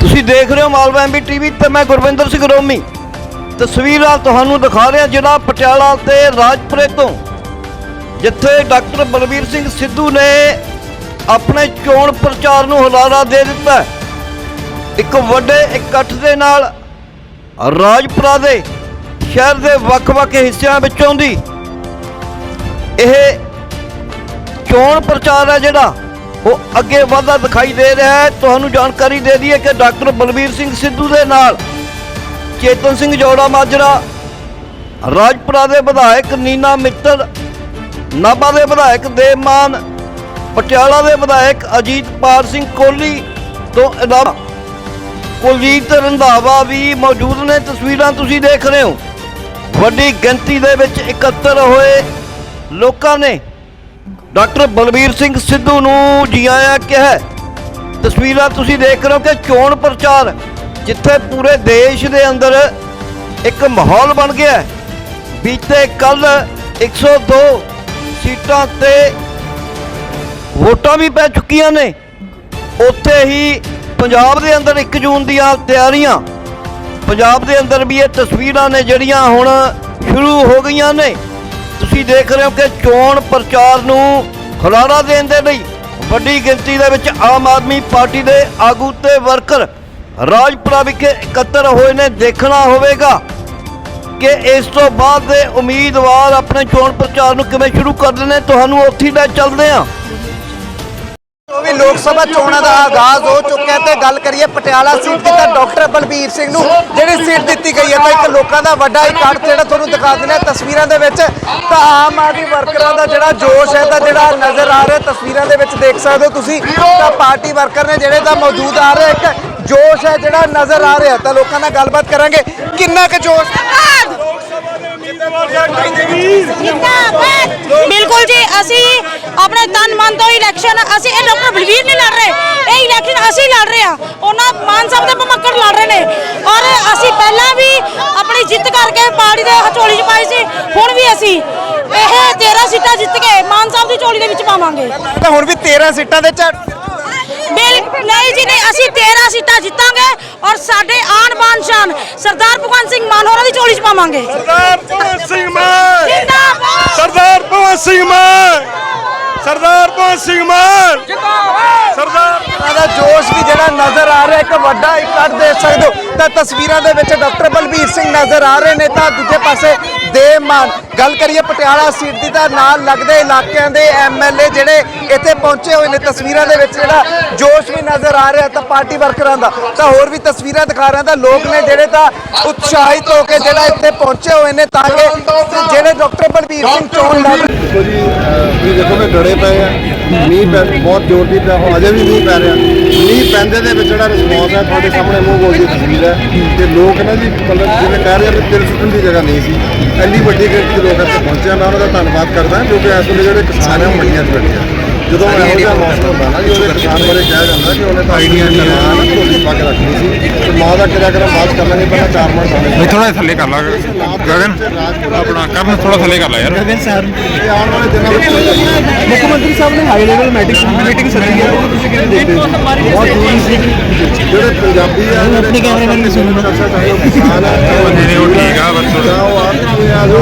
ਤੁਸੀਂ ਦੇਖ ਰਹੇ ਹੋ ਮਾਲਵਾ ਐਮਬੀ ਟੀਵੀ ਤੇ ਮੈਂ ਗੁਰਵਿੰਦਰ ਸਿੰਘ ਰੋਮੀ। ਤਸਵੀਰਾਂ ਤੁਹਾਨੂੰ ਦਿਖਾ ਰਿਹਾ ਜ਼ਿਲ੍ਹਾ ਪਟਿਆਲਾ ਤੇ ਰਾਜਪੁਰੇ ਤੋਂ, ਜਿੱਥੇ ਡਾਕਟਰ ਬਲਬੀਰ ਸਿੰਘ ਸਿੱਧੂ ਨੇ ਆਪਣੇ ਚੋਣ ਪ੍ਰਚਾਰ ਨੂੰ ਹੁਲਾਰਾ ਦੇ ਦਿੱਤਾ ਇੱਕ ਵੱਡੇ ਇਕੱਠ ਦੇ ਨਾਲ ਰਾਜਪੁਰਾ ਦੇ ਸ਼ਹਿਰ ਦੇ ਵੱਖ-ਵੱਖ ਹਿੱਸਿਆਂ ਵਿੱਚੋਂ ਦੀ ਇਹ ਚੋਣ ਪ੍ਰਚਾਰ ਹੈ ਜਿਹੜਾ ਉਹ ਅੱਗੇ ਵਧਦਾ ਦਿਖਾਈ ਦੇ ਰਿਹਾ ਹੈ। ਤੁਹਾਨੂੰ ਜਾਣਕਾਰੀ ਦੇ ਦਈਏ ਕਿ ਡਾਕਟਰ ਬਲਬੀਰ ਸਿੰਘ ਸਿੱਧੂ ਦੇ ਨਾਲ ਚੇਤਨ ਸਿੰਘ ਜੋੜਾ ਮਾਜਰਾ, ਰਾਜਪੁਰਾ ਦੇ ਵਿਧਾਇਕ ਨੀਨਾ ਮਿੱਤਲ, ਨਾਭਾ ਦੇ ਵਿਧਾਇਕ ਦੇਵਮਾਨ, ਪਟਿਆਲਾ ਦੇ ਵਿਧਾਇਕ ਅਜੀਤ ਅਜੀਤਪਾਲ ਸਿੰਘ ਕੋਹਲੀ ਤੋਂ ਇਲਾਵਾ ਕੁਲਜੀਤ ਰੰਧਾਵਾ ਵੀ ਮੌਜੂਦ ਨੇ। ਤਸਵੀਰਾਂ ਤੁਸੀਂ ਦੇਖ ਰਹੇ ਹੋ। ਵੱਡੀ ਗਿਣਤੀ ਦੇ ਵਿੱਚ ਇਕੱਤਰ ਹੋਏ ਲੋਕਾਂ ਨੇ ਡਾਕਟਰ ਬਲਬੀਰ ਸਿੰਘ ਸਿੱਧੂ ਨੂੰ ਜੀ ਆਇਆਂ ਕਿਹਾ, ਤਸਵੀਰਾਂ ਤੁਸੀਂ ਦੇਖ ਰਹੇ ਹੋ ਕਿ ਚੋਣ ਪ੍ਰਚਾਰ, ਜਿੱਥੇ ਪੂਰੇ ਦੇਸ਼ ਦੇ ਅੰਦਰ ਇੱਕ ਮਾਹੌਲ ਬਣ ਗਿਆ ਹੈ। ਬੀਤੇ ਕੱਲ 102 ਸੀਟਾਂ ਤੇ ਵੋਟਾਂ ਵੀ ਪੈ ਚੁੱਕੀਆਂ ਨੇ ਉੱਥੇ ਹੀ ਪੰਜਾਬ ਦੇ ਅੰਦਰ 1 ਜੂਨ ਦੀਆਂ ਤਿਆਰੀਆਂ, ਪੰਜਾਬ ਦੇ ਅੰਦਰ ਵੀ ਇਹ ਤਸਵੀਰਾਂ ਨੇ ਜਿਹੜੀਆਂ ਹੁਣ ਸ਼ੁਰੂ ਹੋ ਗਈਆਂ ਨੇ ਤੁਸੀਂ ਦੇਖ ਰਹੇ ਹੋ ਕਿ ਚੋਣ ਪ੍ਰਚਾਰ ਨੂੰ ਖੁਲਾਰਾ ਦੇਣ ਦੇ ਲਈ ਵੱਡੀ ਗਿਣਤੀ ਦੇ ਵਿੱਚ ਆਮ ਆਦਮੀ ਪਾਰਟੀ ਦੇ ਆਗੂ ਤੇ ਵਰਕਰ ਰਾਜਪੁਰਾ ਵਿਖੇ ਇਕੱਤਰ ਹੋਏ ਨੇ। ਦੇਖਣਾ ਹੋਵੇਗਾ ਕਿ ਇਸ ਤੋਂ ਬਾਅਦ ਦੇ ਉਮੀਦਵਾਰ ਆਪਣੇ ਚੋਣ ਪ੍ਰਚਾਰ ਨੂੰ ਕਿਵੇਂ ਸ਼ੁਰੂ ਕਰਦੇ ਨੇ ਤੁਹਾਨੂੰ ਉੱਥੇ ਲੈ ਚੱਲਦੇ ਹਾਂ। ਜੋ ਵੀ ਲੋਕ ਸਭਾ ਚੋਣਾਂ ਦਾ ਆਗਾਜ਼ ਹੋ ਚੁੱਕਿਆ ਤੇ ਗੱਲ ਕਰੀਏ ਪਟਿਆਲਾ ਸੀਟ ਦੀ ਤਾਂ ਡਾਕਟਰ ਬਲਬੀਰ ਸਿੰਘ ਨੂੰ ਜਿਹੜੀ ਸੀਟ ਦਿੱਤੀ ਗਈ ਹੈ ਤਾਂ ਇੱਕ ਲੋਕਾਂ ਦਾ ਵੱਡਾ ਇਕੱਠ ਜਿਹੜਾ ਤੁਹਾਨੂੰ ਦਿਖਾ ਦਿੰਦੇ ਹਾਂ ਤਸਵੀਰਾਂ ਦੇ ਵਿੱਚ ਤਾਂ ਆਮ ਆਦਮੀ ਵਰਕਰਾਂ ਦਾ ਜਿਹੜਾ ਜੋਸ਼ ਹੈ ਤਾਂ ਜਿਹੜਾ ਨਜ਼ਰ ਆ ਰਿਹਾ ਤਸਵੀਰਾਂ ਦੇ ਵਿੱਚ ਦੇਖ ਸਕਦੇ ਹੋ ਤੁਸੀਂ ਤਾਂ ਪਾਰਟੀ ਵਰਕਰ ਨੇ ਜਿਹੜੇ ਤਾਂ ਮੌਜੂਦ ਆ ਰਹੇ ਇੱਕ ਜੋਸ਼ ਹੈ ਜਿਹੜਾ ਨਜ਼ਰ ਆ ਰਿਹਾ ਤਾਂ ਲੋਕਾਂ ਨਾਲ ਗੱਲਬਾਤ ਕਰਾਂਗੇ। ਕਿੰਨਾ ਕੁ ਜੋਸ਼? ਬਿਲਕੁਲ ਜੀ, ਅਸੀਂ ਆਪਣੇ ਤਨ ਮਨ ਤੋਂ ਇਲੈਕਸ਼ਨ ਅਸੀਂ ਇਹ ਡਾਕਟਰ ਬਲਵੀਰ ਨਹੀਂ ਲੜ ਰਹੇ। ਇਹ ਇਲੈਕਸ਼ਨ ਅਸੀਂ ਲੜ ਰਹੇ ਆ ਉਹਨਾਂ ਮਾਨ ਸਾਹਿਬ ਦੇ ਮਮੱਕੜ ਲੜ ਰਹੇ ਨੇ। ਔਰ ਅਸੀਂ ਪਹਿਲਾਂ ਵੀ ਆਪਣੀ ਜਿੱਤ ਕਰਕੇ ਪਾਰਟੀ ਦੇ ਹਚੋਲੀ 'ਚ ਪਾਈ ਸੀ, ਹੁਣ ਵੀ ਅਸੀਂ ਇਹ 13 ਸੀਟਾਂ ਜਿੱਤ ਕੇ ਮਾਨ ਸਾਹਿਬ ਦੀ ਝੋਲੀ ਦੇ ਵਿੱਚ ਪਾਵਾਂਗੇ। ਹੁਣ ਵੀ 13 ਸੀਟਾਂ ਦੇ ਝੜ ਬਿਲ ਨਹੀਂ ਜੀ ਨਹੀਂ ਅਸੀਂ 13 ਸੀਟਾਂ ਜਿੱਤਾਂਗੇ ਔਰ ਸਾਡੇ ਆਣ ਬਾਨ ਸ਼ਾਨ ਸਰਦਾਰ ਭਗਵੰਤ ਸਿੰਘ ਮਾਨ ਹੋਰਾਂ ਦੀ ਝੋਲੀ 'ਚ ਪਾਵਾਂਗੇ। ਸਰਦਾਰ ਭਗਤ ਸਿੰਘ ਮਾਨ। ਜਿੰਦਾਬਾਦ! ਸਰਦਾਰ ਭਗਤ ਸਿੰਘ ਮਾਨ। ਸਰਦਾਰ ਭਗਤ ਸਿੰਘ ਮਾਨ। ਸਰਦਾਰ ਉਹਨਾਂ ਦਾ ਜੋਸ਼ ਵੀ ਜਿਹੜਾ ਨਜ਼ਰ ਆ ਰਿਹਾ ਇੱਕ ਵੱਡਾ ਇਕੱਠ ਦੇਖ ਸਕਦੇ ਹੋ। ਤਾਂ ਤਸਵੀਰਾਂ ਦੇ ਵਿੱਚ ਡਾਕਟਰ ਬਲਬੀਰ ਸਿੰਘ ਨਜ਼ਰ ਆ ਰਹੇ ਨੇ ਤਾਂ ਦੂਜੇ ਪਾਸੇ ਦੇਵਮਾਨ ਗੱਲ ਕਰੀਏ ਪਟਿਆਲਾ ਸੀਟ ਦੀ ਤਾਂ ਨਾਲ ਲੱਗਦੇ ਇਲਾਕਿਆਂ ਦੇ ਐਮਐਲਏ ਜਿਹੜੇ ਇੱਥੇ ਪਹੁੰਚੇ ਹੋਏ ਨੇ ਤਸਵੀਰਾਂ ਦੇ ਵਿੱਚ ਜਿਹੜਾ ਜੋਸ਼ ਵੀ ਨਜ਼ਰ ਆ ਰਿਹਾ ਤਾਂ ਪਾਰਟੀ ਵਰਕਰਾਂ ਦਾ। ਤਾਂ ਹੋਰ ਵੀ ਤਸਵੀਰਾਂ ਦਿਖਾ ਰਹੇ ਤਾਂ ਲੋਕ ਨੇ ਜਿਹੜੇ ਤਾਂ ਉਤਸ਼ਾਹਿਤ ਹੋ ਕੇ ਜਿਹੜਾ ਇੱਥੇ ਪਹੁੰਚੇ ਹੋਏ ਨੇ ਤਾਂ ਕਿ ਜਿਹੜੇ ਡਾਕਟਰ ਬਲਬੀਰ ਸਿੰਘ ਚੋਣ ਲੜ ਦੇਖੋ ਜੀ ਅਹ ਤੁਸੀਂ ਦੇਖੋ ਕਿ ਗੜੇ ਪਏ ਆ ਮੀਂਹ ਪੈ, ਬਹੁਤ ਜ਼ੋਰ ਦੀ ਪਿਆ ਹੁਣ ਅਜੇ ਵੀ ਮੀਂਹ ਪੈ ਰਿਹਾ। ਮੀਂਹ ਪੈਂਦੇ ਦੇ ਵਿੱਚ ਜਿਹੜਾ ਰਿਸਪੌਂਸ ਹੈ, ਤੁਹਾਡੇ ਸਾਹਮਣੇ ਮੂੰਹ ਬੋਲ ਦੀ ਤਸਵੀਰ ਹੈ ਤੇ ਲੋਕ ਨਾ ਜੀ, ਮਤਲਬ ਜਿਵੇਂ ਕਹਿ ਰਹੇ ਆ ਵੀ ਦਿਲ ਸੁੱਟਣ ਦੀ ਜਗ੍ਹਾ ਨਹੀਂ ਸੀ। ਇੰਨੀ ਵੱਡੀ ਗਿਣਤੀ ਦੇ ਲੋਕ ਇੱਥੇ ਪਹੁੰਚੇ ਮੈਂ ਉਹਨਾਂ ਦਾ ਧੰਨਵਾਦ ਕਰਦਾ ਜੋ ਕਿ ਇਸ ਵੇਲੇ ਜਿਹੜੇ ਕਿਸਾਨ ਆ, ਉਹ ਮੰਡੀਆਂ 'ਚ ਬੈਠੇ ਆ। ਜਦੋਂ ਇਹੋ ਜਿਹਾ ਮੌਸਮ ਹੁੰਦਾ ਨਾ ਜੀ ਉਹਦੇ ਕਿਸਾਨ ਬਾਰੇ ਕਿਹਾ ਜਾਂਦਾ ਕਿ ਉਹਨੇ ਤਾਂ ਆਈਡੀਆ ਕਿਸਾਨ ਝੋਲੀ ਪਾ ਕੇ ਰੱਖਣੀ ਸੀ। ਤੇ ਮਾਂ ਦਾ ਕਿਰਿਆ ਕਰਮ ਬਾਤ ਕਰ ਲਾਂਗੇ ਪਹਿਲਾਂ ਚਾਰ ਮਿੰਟ ਨਹੀਂ ਸਾਹਮਣੇ ਥੋੜਾ ਥੱਲੇ ਕਰ ਲਾ। ਗਗਨ ਆਪਣਾ ਕਰਨ ਥੋੜਾ ਥੱਲੇ ਕਰ ਲਾ ਯਾਰ। ਤੇ ਆਉਣ ਵਾਲੇ ਦਿਨਾਂ ਵਿੱਚ ਮੁੱਖ ਮੰਤਰੀ ਸਾਹਿਬ ਨੇ ਹਾਈ ਲੈਵਲ ਮੀਟਿੰਗ ਸੱਦੀ ਹੈ ਉਹ ਤੁਸੀਂ ਕਿਵੇਂ ਦੇਖਦੇ ਹੋ? ਬਹੁਤ ਜ਼ਰੂਰੀ ਸੀ। ਜਿਹੜੇ ਪੰਜਾਬੀ ਆ ਆਪਣੇ ਕੈਮਰਾਮੈਨ ਨੂੰ ਸੁਣੋ ਕਿਸਾਨ ਆ ਨਹੀਂ, ਨਹੀਂ, ਉਹ ਠੀਕ ਆ, ਬਸ। ਜਾਂ ਉਹ ਆਦਮੀ ਆ ਜੋ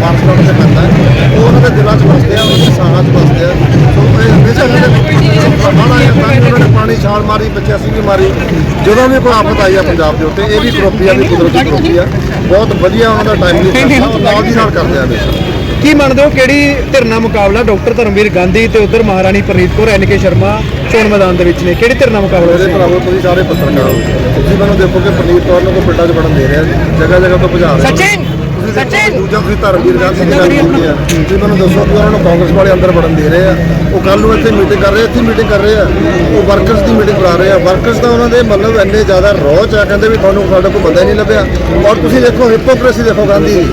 ਪਾਸਪੋਰਟ ਤੇ ਪੈਂਦਾ ਛਾਲ ਮਾਰੀ ਬੱਚੇ ਵੀ ਮਾਰੀ। ਜਦੋਂ ਵੀ ਕੋਈ ਆਫਤ ਆਈ ਆ ਪੰਜਾਬ ਦੇ ਉੱਤੇ ਇਹ ਵੀ ਕਰੋਪੀ ਆ ਵੀ ਕੁਦਰਤੀ ਕਰੋਪੀ ਆ। ਬਹੁਤ ਵਧੀਆ ਉਹਨਾਂ ਦਾ ਟਾਈਮ ਨਹੀਂ ਉਹ ਨਾਲ ਦੀ ਨਾਲ ਕਰਦੇ ਆ ਹਮੇਸ਼ਾ ਕੀ ਮੰਨਦੇ ਹੋ ਕਿਹੜੀ ਧਿਰ ਨਾਲ ਮੁਕਾਬਲਾ? ਡਾਕਟਰ ਧਰਮਵੀਰ ਗਾਂਧੀ ਤੇ ਉਧਰ ਮਹਾਰਾਣੀ ਪ੍ਰਨੀਤ ਕੌਰ ਐਨ ਕੇ ਸ਼ਰਮਾ ਚੋਣ ਮੈਦਾਨ ਦੇ ਵਿੱਚ ਨੇ। ਕਿਹੜੀ ਧਿਰ ਨਾਲ ਮੁਕਾਬਲਾ ਹੋਵੇਗਾ ਭਰਾਵੋ ਤੁਸੀਂ ਸਾਰੇ ਪੱਤਰਕਾਰ ਹੋ। ਤੁਸੀਂ ਮੈਨੂੰ ਦੇਖੋ ਕਿ ਪ੍ਰਨੀਤ ਕੌਰ ਨੂੰ ਕੋਈ ਪਿੰਡਾਂ 'ਚ ਵੜਨ ਦੇ ਰਿਹਾ ਜਗ੍ਹਾ ਜਗ੍ਹਾ ਤੋਂ ਭਜਾ ਰਹੇ ਸਚਿਨ! ਦੂਜਾ ਤੁਸੀਂ ਧਰਮਵੀਰ ਗਾਂਧੀ ਦੀ ਗੱਲ ਕੀਤੀ ਆ ਤੁਸੀਂ ਮੈਨੂੰ ਦੱਸੋ ਕਿ ਉਹਨਾਂ ਨੂੰ ਕਾਂਗਰਸ ਵਾਲੇ ਅੰਦਰ ਵੜਨ ਦੇ ਰਹੇ ਆ। ਉਹ ਕੱਲ ਨੂੰ ਇੱਥੇ ਮੀਟਿੰਗ ਕਰ ਰਹੇ ਇੱਥੇ ਮੀਟਿੰਗ ਕਰ ਰਹੇ ਆ। ਉਹ ਵਰਕਰਸ ਦੀ ਮੀਟਿੰਗ ਕਰਾ ਰਹੇ ਆ। ਵਰਕਰਸ ਦਾ ਉਹਨਾਂ ਦੇ ਮਤਲਬ ਇੰਨੇ ਜ਼ਿਆਦਾ ਰੋਚ ਆ ਕਹਿੰਦੇ ਵੀ ਤੁਹਾਨੂੰ ਸਾਡਾ ਕੋਈ ਬੰਦਾ ਨਹੀਂ ਲੱਭਿਆ। ਔਰ ਤੁਸੀਂ ਦੇਖੋ ਹਿਪੋਕ੍ਰੇਸੀ ਦੇਖੋ ਗਾਂਧੀ। ਦੀ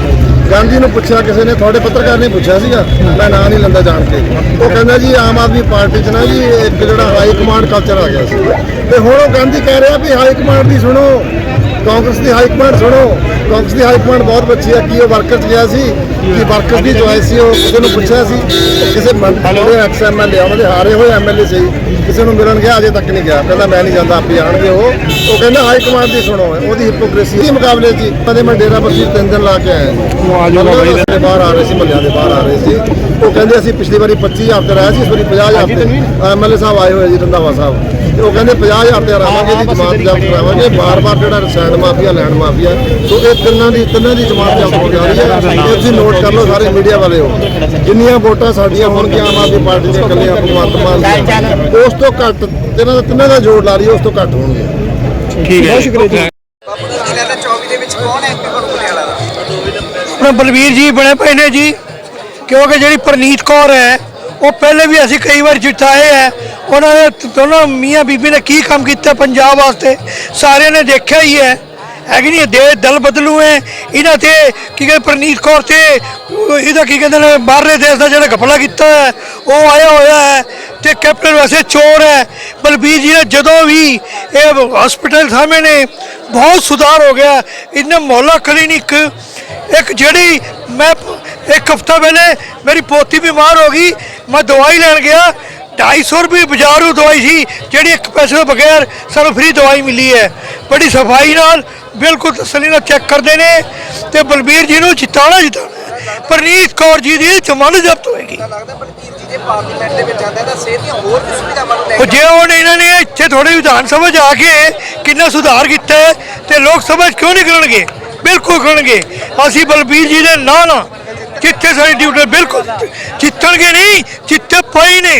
ਗਾਂਧੀ ਨੂੰ ਪੁੱਛਿਆ ਕਿਸੇ ਨੇ ਤੁਹਾਡੇ ਪੱਤਰਕਾਰ ਨੇ ਪੁੱਛਿਆ ਸੀਗਾ ਮੈਂ ਨਾਂ ਨਹੀਂ ਲੰਦਾ ਜਾਣ ਕੇ। ਉਹ ਕਹਿੰਦਾ ਜੀ ਆਮ ਆਦਮੀ ਪਾਰਟੀ 'ਚ ਨਾ ਜੀ ਇੱਕ ਜਿਹੜਾ ਹਾਈ ਕਮਾਂਡ ਕਲਚਰ ਆ ਗਿਆ ਸੀ। ਤੇ ਹੁਣ ਉਹ ਗਾਂਧੀ ਕਹਿ ਰਿਹਾ ਵੀ ਹਾਈ ਕਮਾਂਡ ਦੀ ਸੁਣੋ। ਕਾਂਗਰਸ ਦੀ ਹਾਈ ਕਮਾਂਡ ਸੁਣੋ। ਕਾਂਗਰਸ ਦੀ ਹਾਈ ਕਮਾਂਡ ਬਹੁਤ ਬੱਚੀ ਹੈ ਕੀ ਉਹ ਵਰਕਰ ਚ ਗਿਆ ਸੀ ਕਿ ਵਰਕਰ ਦੀ ਚੋਇਸ ਸੀ ਉਹ ਕਿਸੇ ਨੂੰ ਪੁੱਛਿਆ ਸੀ ਕਿਸੇ ਮੰਤਰੀ ਐਕਸ ਐਮਐਲਏ ਉਹਨਾਂ ਦੇ ਹਾਰੇ ਹੋਏ ਐਮਐਲਏ ਸੀ ਕਿਸੇ ਨੂੰ ਮਿਲਣ ਗਿਆ ਅਜੇ ਤੱਕ ਨਹੀਂ ਗਿਆ ਕਹਿੰਦਾ ਮੈਂ ਨਹੀਂ ਜਾਂਦਾ ਆਪੇ ਆਣਗੇ ਉਹ। ਉਹ ਕਹਿੰਦਾ ਹਾਈ ਕਮਾਂਡ ਦੀ ਸੁਣੋ ਉਹਦੀ ਹਿਪੋਕ੍ਰੇਸੀ ਦੇ ਮੁਕਾਬਲੇ ਜੀ ਕਦੇ ਮੈਂ ਡੇਰਾ ਬੱਸੀ ਤਿੰਨ ਦਿਨ ਲਾ ਕੇ ਆਇਆ। ਉਹ ਆ ਜਾਊਗਾ ਬਾਈ ਬਾਹਰ ਆ ਰਹੇ ਸੀ ਮੱਲਿਆਂ ਦੇ ਬਾਹਰ ਆ ਰਹੇ ਸੀ। ਉਹ ਕਹਿੰਦੇ ਅਸੀਂ ਪਿਛਲੀ ਵਾਰੀ 25000 ਤੇ ਲਾਇਆ ਸੀ ਇਸ ਵਾਰੀ 50000 ਤੇ। ਐਮਐਲਏ ਸਾਹਿਬ ਆਏ ਹੋਏ ਜੀ ਰੰਧਾਵਾ ਸਾਹਿਬ। ਉਹ ਕਹਿੰਦੇ 50000 ਤੇ ਰਾਵਾਂਗੇ ਦੀ ਜਮਾਤ ਜ਼ਬਤ ਕਰਾਵਾਂਗੇ। ਬਾਰ-ਬਾਰ ਜਿਹੜਾ ਰਸਾਇਣ ਮਾਫੀਆ ਲੈਂਡ ਮਾਫੀਆ ਸੋ ਇਹ ਤਿੰਨਾਂ ਦੀ ਤਿੰਨਾਂ ਦੀ ਜਮਾਤ ਜ਼ਬਤ ਹੋ ਜਾ ਰਹੀ ਹੈ। ਤੁਸੀਂ ਨੋਟ ਕਰ ਲਓ ਸਾਰੇ ਮੀਡੀਆ ਵਾਲੇ ਹੋ। ਜਿੰਨੀਆਂ ਵੋਟਾਂ ਸਾਡੀਆਂ ਹੋਣਗੀਆਂ ਆਮ ਆਦਮੀ ਪਾਰਟੀ ਦੀਆਂ ਇਕੱਲੀਆਂ ਭਗਵੰਤ ਮਾਨ ਉਸ ਤੋਂ ਘੱਟ ਤਿੰਨਾਂ ਦਾ ਤਿੰਨਾਂ ਦਾ ਜੋੜ ਲਾ ਲਈਏ ਉਸ ਤੋਂ ਘੱਟ ਹੋਣਗੇ। ਠੀਕ ਹੈ ਸ਼ੁਕਰੀਆ ਜੀ। ਜ਼ਿਲ੍ਹਾ ਦਾ 24 ਦੇ ਵਿੱਚ ਕੌਣ ਹੈ ਕਿ ਪਟਿਆਲਾ ਦਾ ਆਪਣਾ ਬਲਵੀਰ ਜੀ ਬਣੇ ਪਏ ਨੇ ਜੀ ਕਿਉਂਕਿ ਜਿਹੜੀ ਪ੍ਰਨੀਤ ਕੌਰ ਹੈ ਉਹ ਪਹਿਲੇ ਵੀ ਅਸੀਂ ਕਈ ਵਾਰ ਜਿਤਾਏ ਹੈ। ਉਹਨਾਂ ਨੇ ਤ- ਦੋਨੋਂ ਮੀਆਂ ਬੀਬੀ ਨੇ ਕੀ ਕੰਮ ਕੀਤਾ ਪੰਜਾਬ ਵਾਸਤੇ? ਸਾਰਿਆਂ ਨੇ ਦੇਖਿਆ ਹੀ ਹੈ। ਹੈ ਨਹੀਂ ਦੇ ਦਲ ਬਦਲੂ ਹੈ। ਇਹਨਾਂ ਤੇ ਕੀ ਕਹਿੰਦੇ ਪ੍ਰਨੀਤ ਕੌਰ ਤੇ, ਇਹਦਾ ਕੀ ਕਹਿੰਦੇ ਨੇ, ਬਾਹਰਲੇ ਦੇਸ਼ ਦਾ ਜਿਹੜਾ ਘਪਲਾ ਕੀਤਾ ਹੈ, ਉਹ ਆਇਆ ਹੋਇਆ ਹੈ ਤੇ ਕੈਪਟਨ ਵੈਸੇ ਚੋਰ ਹੈ। ਬਲਬੀਰ ਜੀ ਨੇ ਜਦੋਂ ਵੀ ਇਹ ਹਸਪੀਟਲ ਸਾਹਮਣੇ ਨੇ, ਬਹੁਤ ਸੁਧਾਰ ਹੋ ਗਿਆ। ਇਹਨੇ ਮੋਹਲਾ ਕਲੀਨਿਕ ਇੱਕ ਜਿਹੜੀ ਮੈਂ ਇੱਕ ਹਫਤਾ ਪਹਿਲੇ ਮੇਰੀ ਪੋਤੀ ਬਿਮਾਰ ਹੋ ਗਈ। ਮੈਂ ਦਵਾਈ ਲੈਣ ਗਿਆ 250 ਰੁਪਏ ਬਾਜ਼ਾਰੂ ਦਵਾਈ ਸੀ ਜਿਹੜੀ ਇੱਕ ਪੈਸੇ ਤੋਂ ਬਗੈਰ ਸਾਨੂੰ ਫ੍ਰੀ ਦਵਾਈ ਮਿਲੀ ਹੈ। ਬੜੀ ਸਫ਼ਾਈ ਨਾਲ ਬਿਲਕੁਲ ਤਸੱਲੀ ਨਾਲ ਚੈੱਕ ਕਰਦੇ ਨੇ ਤੇ ਬਲਬੀਰ ਜੀ ਨੂੰ ਜਿਤਾਣਾ ਜਿਤਾਣਾ ਪਰਨੀਤ ਕੌਰ ਜੀ ਦੀ ਜ਼ਮਾਨਤ ਜ਼ਬਤ ਹੋਏਗੀ। ਲੱਗਦਾ ਬਲਬੀਰ ਜੀ ਜੇ ਪਾਰਲੀਮੈਂਟ ਦੇ ਵਿੱਚ ਆਉਂਦੇ ਤਾਂ ਸਿਹਤ ਦੀਆਂ ਹੋਰ ਵੀ ਸੁਵਿਧਾਵਾਂ ਨੂੰ ਲੈ ਉਹ ਕੇ ਜੇ ਹੁਣ ਇਹਨਾਂ ਨੇ ਇੱਥੇ ਥੋੜੀ ਵਿਧਾਨ ਸਭਾ ਆ ਕੇ ਕਿੰਨਾ ਸੁਧਾਰ ਕੀਤਾ ਤੇ ਲੋਕ ਸਭਾ ਕਿਉਂ ਨਹੀਂ ਕਰਨਗੇ ਬਿਲਕੁਲ ਕਰਨਗੇ ਅਸੀਂ ਬਲਬੀਰ ਜੀ ਦੇ ਨਾਂ ਨਾ ਜਿੱਥੇ ਸਾਡੀ ਡਿਊਟੀ ਬਿਲਕੁਲ। ਜਿੱਤਣਗੇ ਨਹੀਂ ਜਿੱਤੇ ਪਏ ਨੇ।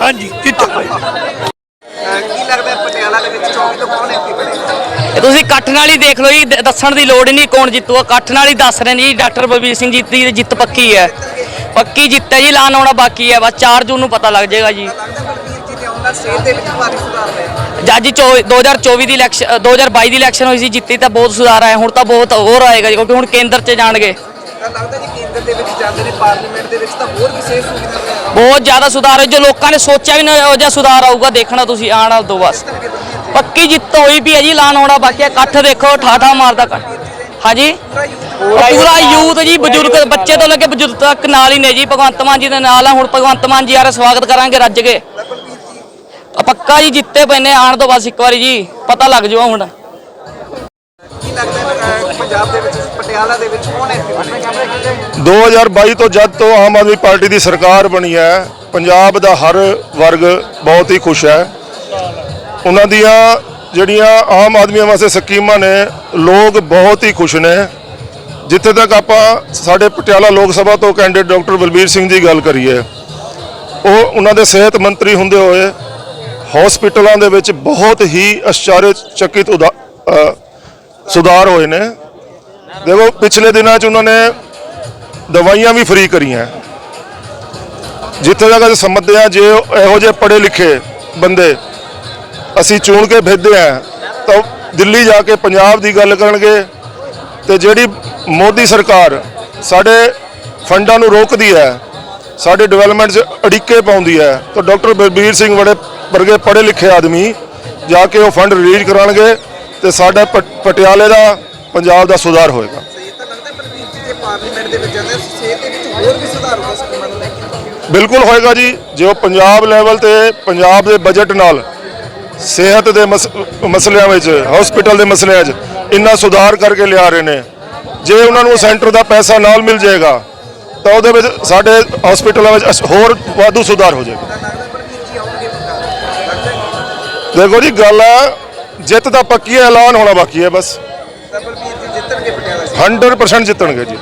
ਹਾਂਜੀ ਪਏ ਅਹ ਕੀ ਲੱਗਦਾ ਪਟਿਆਲਾ ਦੇ ਵਿੱਚ 24 ਤੋਂ ਕੌਣ ਐਮਪੀ ਬਣੇਗਾ ਤੁਸੀਂ ਇਕੱਠ ਨਾਲ ਹੀ ਦੇਖ ਲਓ ਜੀ ਦੱਸਣ ਦੀ ਲੋੜ ਨਹੀਂ ਕੌਣ ਜਿੱਤੂਗਾ। ਇਕੱਠ ਨਾਲ ਹੀ ਦੱਸ ਰਹੇ ਨੇ ਜੀ ਡਾਕਟਰ ਬਲਬੀਰ ਸਿੰਘ ਜੀ ਦੀ ਜਿੱਤ ਪੱਕੀ ਹੈ। ਪੱਕੀ ਜਿੱਤ ਹੈ ਜੀ ਐਲਾਨ ਆਉਣਾ ਬਾਕੀ ਹੈ। ਬਸ 4 ਜੂਨ ਨੂੰ ਪਤਾ ਲੱਗ ਜਾਏਗਾ ਜੀ। ਜੱਜ ਜੀ ਚੌ- 2024 ਦੀ ਇਲੈਕਸ਼ਨ 2022 ਦੀ ਇਲੈਕਸ਼ਨ ਹੋਈ ਸੀ ਜਿੱਤੀ ਤਾਂ ਬਹੁਤ ਸੁਧਾਰ ਆਇਆ ਹੁਣ ਤਾਂ ਬਹੁਤ ਹੋਰ ਆਏਗਾ ਜੀ ਕਿਉਂਕਿ ਹੁਣ ਕੇਂਦਰ 'ਚ ਜਾਣਗੇ। ਤਾਂ ਲੱਗਦਾ ਜੀ ਕੇਂਦਰ ਦੇ ਵਿੱਚ ਜਾਂਦੇ ਨੇ ਪਾਰਲੀਮੈਂਟ ਦੇ ਵਿੱਚ ਤਾਂ ਹੋਰ ਵੀ ਸਿਹਤ ਸੁਵਿਧਾ ਹੋਇਆ ਬਹੁਤ ਜ਼ਿਆਦਾ ਸੁਧਾਰ ਹੈ ਜੋ ਲੋਕਾਂ ਨੇ ਸੋਚਿਆ ਵੀ ਨਾ ਉਹ ਜਿਹਾ ਸੁਧਾਰ ਆਊਗਾ ਦੇਖਣਾ ਤੁਸੀਂ ਆਉਣ ਵਾਲ ਤੋਂ ਬਸ ਪੱਕੀ ਜਿੱਤ ਹੋਈ ਵੀ ਹੈ ਜੀ ਐਲਾਨ ਆਉਣਾ ਬਾਕੀ ਹੈ ਇਕੱਠ ਦੇਖੋ ਠਾਠਾ ਮਾਰਦਾ ਇਕੱਠ। ਹਾਂਜੀ? ਪੂਰਾ ਯੂਥ ਜੀ ਬਜ਼ੁਰਗ ਬੱਚੇ ਤੋਂ ਲੈ ਕੇ ਬਜ਼ੁਰਗ ਤੱਕ ਨਾਲ ਹੀ ਨੇ ਜੀ ਭਗਵੰਤ ਮਾਨ ਜੀ ਦੇ ਨਾਲ ਆ ਹੁਣ ਭਗਵੰਤ ਮਾਨ ਜੀ ਯਾਰ ਸਵਾਗਤ ਕਰਾਂਗੇ ਰੱਜ ਕੇ। ਪੱਕਾ ਜੀ ਜਿੱਤੇ ਪਏ ਨੇ ਆਣ ਤੋਂ ਬਸ ਇੱਕ ਵਾਰੀ ਜੀ ਪਤਾ ਲੱਗ ਜਾਊਗਾ ਹੁਣ। ਲੱਗਦਾ ਹੈ, ਅਹ ਪੰਜਾਬ ਦੇ ਵਿੱਚ ਪਟਿਆਲਾ ਦੇ ਵਿੱਚ ਕੌਣ ਐਮਪੀ 2022 ਤੋਂ ਜਦ ਤੋਂ ਆਮ ਆਦਮੀ ਪਾਰਟੀ ਦੀ ਸਰਕਾਰ ਬਣੀ ਹੈ ਪੰਜਾਬ ਦਾ ਹਰ ਵਰਗ ਬਹੁਤ ਹੀ ਖੁਸ਼ ਹੈ। ਉਹਨਾਂ ਦੀਆਂ ਜਿਹੜੀਆਂ ਆਮ ਆਦਮੀਆਂ ਵਾਸਤੇ ਸਕੀਮਾਂ ਨੇ ਲੋਕ ਬਹੁਤ ਹੀ ਖੁਸ਼ ਨੇ। ਜਿੱਥੇ ਤੱਕ ਆਪਾਂ ਸਾਡੇ ਪਟਿਆਲਾ ਲੋਕ ਸਭਾ ਤੋਂ ਕੈਂਡੀਡੇਟ ਡਾਕਟਰ ਬਲਬੀਰ ਸਿੰਘ ਦੀ ਗੱਲ ਕਰੀਏ ਉਹ ਉਹਨਾਂ ਦੇ ਸਿਹਤ ਮੰਤਰੀ ਹੁੰਦੇ ਹੋਏ ਹਸਪੀਟਲਾਂ ਦੇ ਵਿੱਚ ਬਹੁਤ ਹੀ ਅਚਰਚਕਿਤ ਉਦਾ- ਸੁਧਾਰ ਹੋਏ ਨੇ। ਦੇਖੋ, ਪਿਛਲੇ ਦਿਨਾਂ 'ਚ ਉਹਨਾਂ ਨੇ ਦਵਾਈਆਂ ਵੀ ਫ੍ਰੀ ਕਰੀਆਂ। ਜਿੱਥੇ ਤੱਕ ਅਸੀਂ ਸਮਝਦੇ ਆ ਜੇ ਇਹੋ ਜਿਹੇ ਪੜ੍ਹੇ ਲਿਖੇ ਬੰਦੇ ਅਸੀਂ ਚੁਣ ਕੇ ਭੇਜਦੇ ਆ ਤਾਂ ਉਹ ਦਿੱਲੀ ਜਾ ਕੇ ਪੰਜਾਬ ਦੀ ਗੱਲ ਕਰਨਗੇ ਤੇ ਜਿਹੜੀ ਮੋਦੀ ਸਰਕਾਰ ਸਾਡੇ ਫੰਡਾਂ ਨੂੰ ਰੋਕਦੀ ਹੈ, ਸਾਡੇ ਡਿਵੈਲਪਮੈਂਟ 'ਚ ਅੜਿੱਕੇ ਪਾਉਂਦੀ ਹੈ, ਤਾਂ ਡਾਕਟਰ ਬਲਬੀਰ ਸਿੰਘ ਵੜੇ ਵਰਗੇ ਪੜ੍ਹੇ ਲਿਖੇ ਆਦਮੀ ਜਾ ਕੇ ਉਹ ਫੰਡ ਰਿਲੀਜ਼ ਕਰਾਉਣਗੇ। ਤੇ ਸਾਡਾ ਪਟ- ਪਟਿਆਲੇ ਦਾ ਪੰਜਾਬ ਦਾ ਸੁਧਾਰ ਹੋਏਗਾ। ਬਿਲਕੁਲ ਹੋਏਗਾ ਜੀ ਜੋ ਪੰਜਾਬ ਲੈਵਲ ਤੇ ਪੰਜਾਬ ਦੇ ਬਜਟ ਨਾਲ ਸਿਹਤ ਦੇ ਮਸ- ਮਸਲਿਆਂ ਵਿੱਚ ਹਸਪੀਟਲ ਦੇ ਮਸਲਿਆਂ 'ਚ ਇੰਨਾ ਸੁਧਾਰ ਕਰਕੇ ਲਿਆ ਰਹੇ ਨੇ। ਜੇ ਉਹਨਾਂ ਨੂੰ ਸੈਂਟਰ ਦਾ ਪੈਸਾ ਨਾਲ ਮਿਲ ਜਾਏਗਾ ਤਾਂ ਉਹਦੇ ਵਿੱਚ ਸਾਡੇ ਹਸਪੀਟਲਾਂ ਵਿੱਚ ਹੋਰ ਵਾਧੂ ਸੁਧਾਰ ਹੋ ਜਾਏਗਾ। ਦੇਖੋ ਜੀ ਗੱਲ ਹੈ ਜਿੱਤ ਤਾਂ ਪੱਕੀ ਐਲਾਨ ਹੋਣਾ ਬਾਕੀ ਹੈ ਬਸ। ਤਾਂ ਬਲਬੀਰ ਜੀ ਜਿੱਤਣਗੇ ਪਟਿਆਲਾ 'ਚ। 100% ਜਿੱਤਣਗੇ ਜੀ।